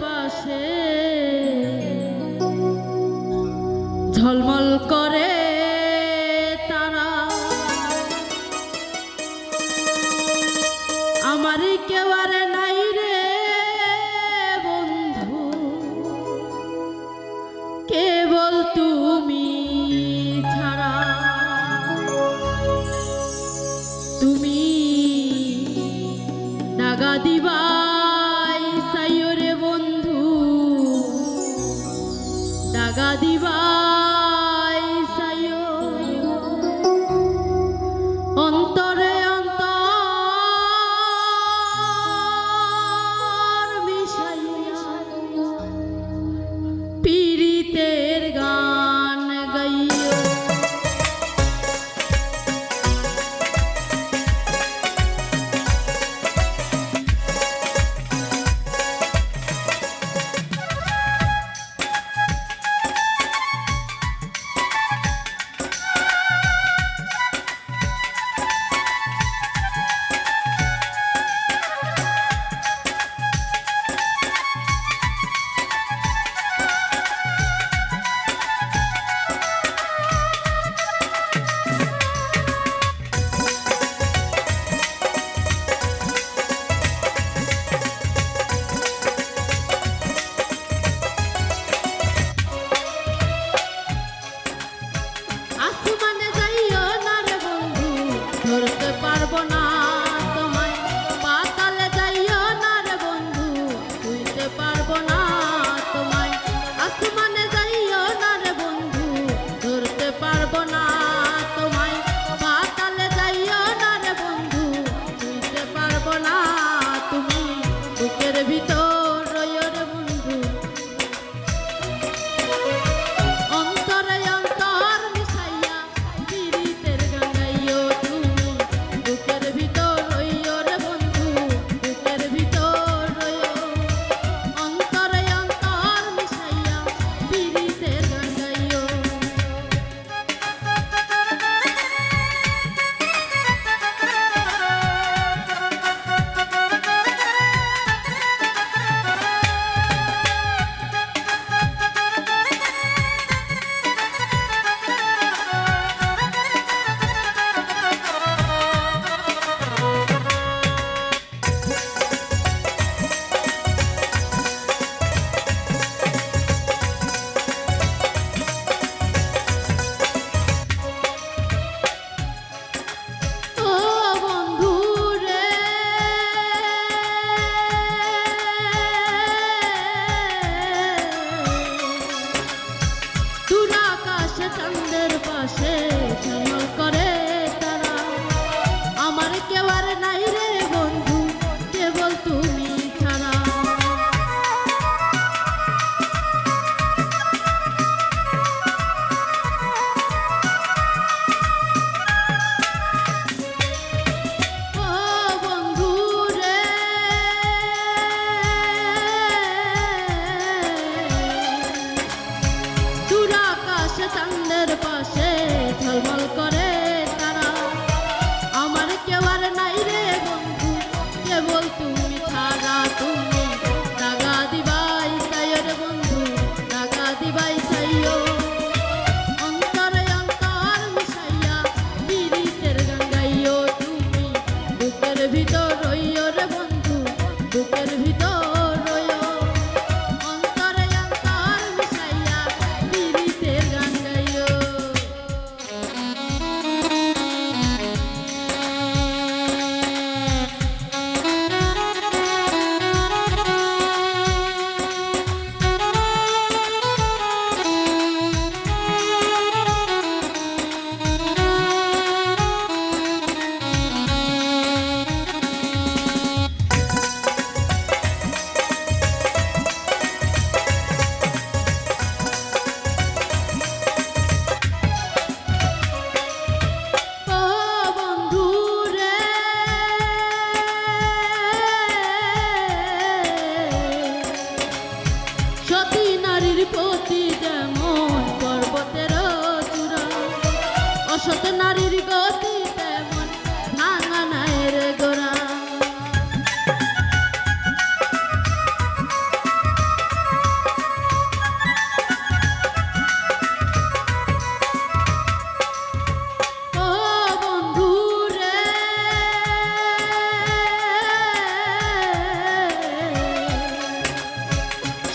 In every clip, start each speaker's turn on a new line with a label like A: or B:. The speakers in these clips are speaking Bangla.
A: passei. ಜಗದಿವಾ আসে। নারীর গতি তেমন নাঙ্গা নায়ের গোড়া।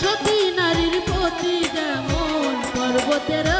A: সতী নারীর পতি যেমন পর্বতেরা